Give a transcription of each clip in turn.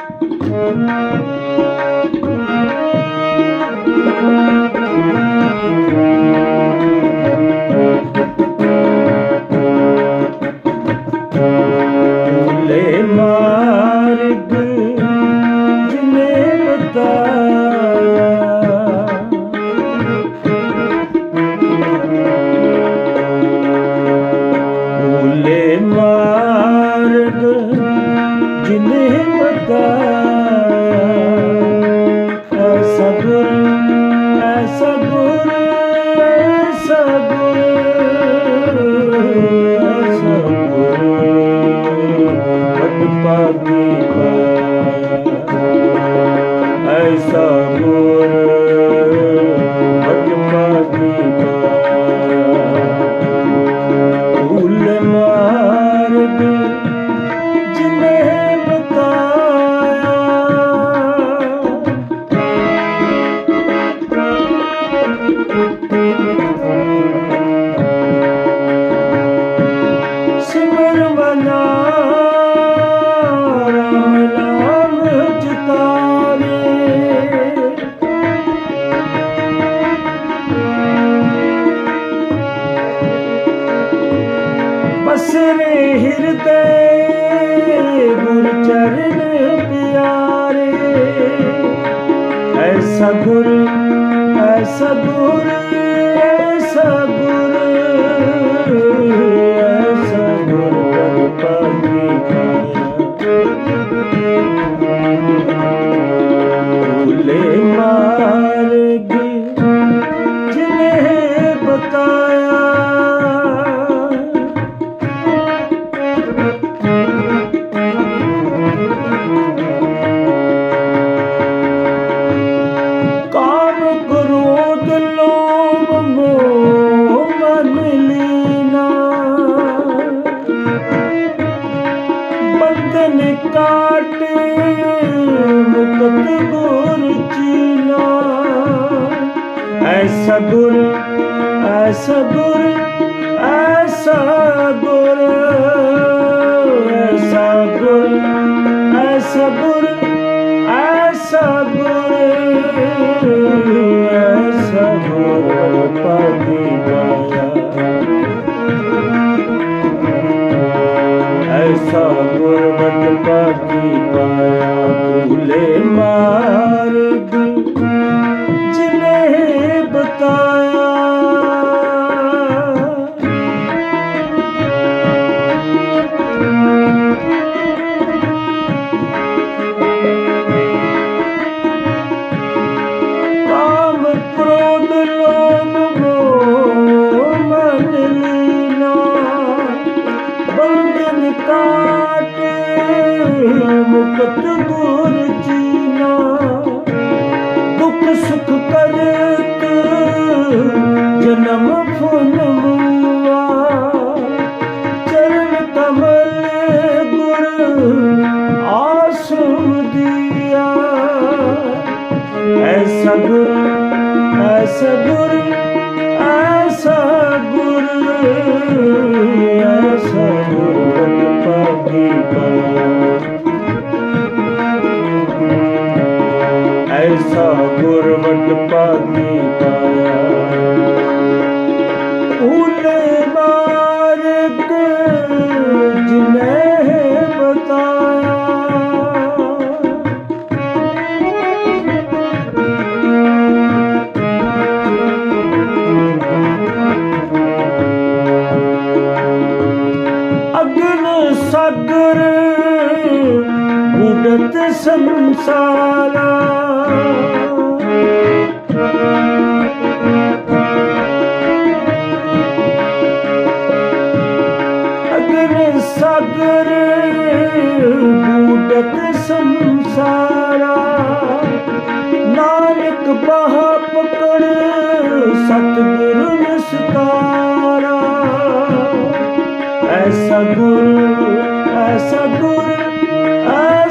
Thank you. ਐਸਾ ਗੁਰ ਐਸਾ ਬੰਧਨ ਕਾਟ, ਮੁਕਤ ਗੁਰ ਚੀਨਾ। ਐਸਾ ਗੁਰ ਐਸਾ ਗੁਰ ਐਸਾ ਗੁਰ ਐਸਾ ਗੁਰ ਐਸਾ ਗੁਰ ਐਸਾ ਗੁਰ ਐਸਾ ਗੁਰ ਪਾਗੀ ਪਾਇਆ ऐसा गुरबत पाकी पाया भूले मार्ग जिन्हें बताया Oh ਕਾਟ ਮੁਕਤ ਗੁਰ ਚੀਨਾ ਦੁਖ ਸੁਖ ਕਰਤ ਜਨਮ ਫੁਨ ਮੁਆ ਚਰਨ ਕਮਲ ਗੁਰ ਆਸਮ ਦਿਆ ਐਸਾ ਗੁਰ ਐਸਾ ਗੁਰ ਐਸਾ ਗੁਰ ਬਟ ਪਾਇਆ ਸੰਸਾਰਾ। ਅਗਨ ਸਾਗਰ ਬੁਡਤ ਸੰਸਾਰਾ ਨਾਨਕ ਬਾਹ ਪਕੜ ਸਤਿਗੁਰ ਨਿਸਤਾਰਾ। ਐਸਾ ਗੁਰ ਐਸਾ ਗੁਰ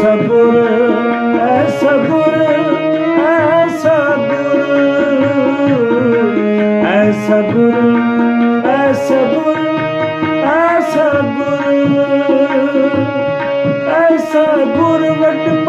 ਸਬਰ ਐ ਸਬਰ ਐ ਸਬਰ। ਐ ਸਬਰ ਐ ਸਬਰ ਐ ਸਬਰ। ਐ ਸਬਰ ਵਟ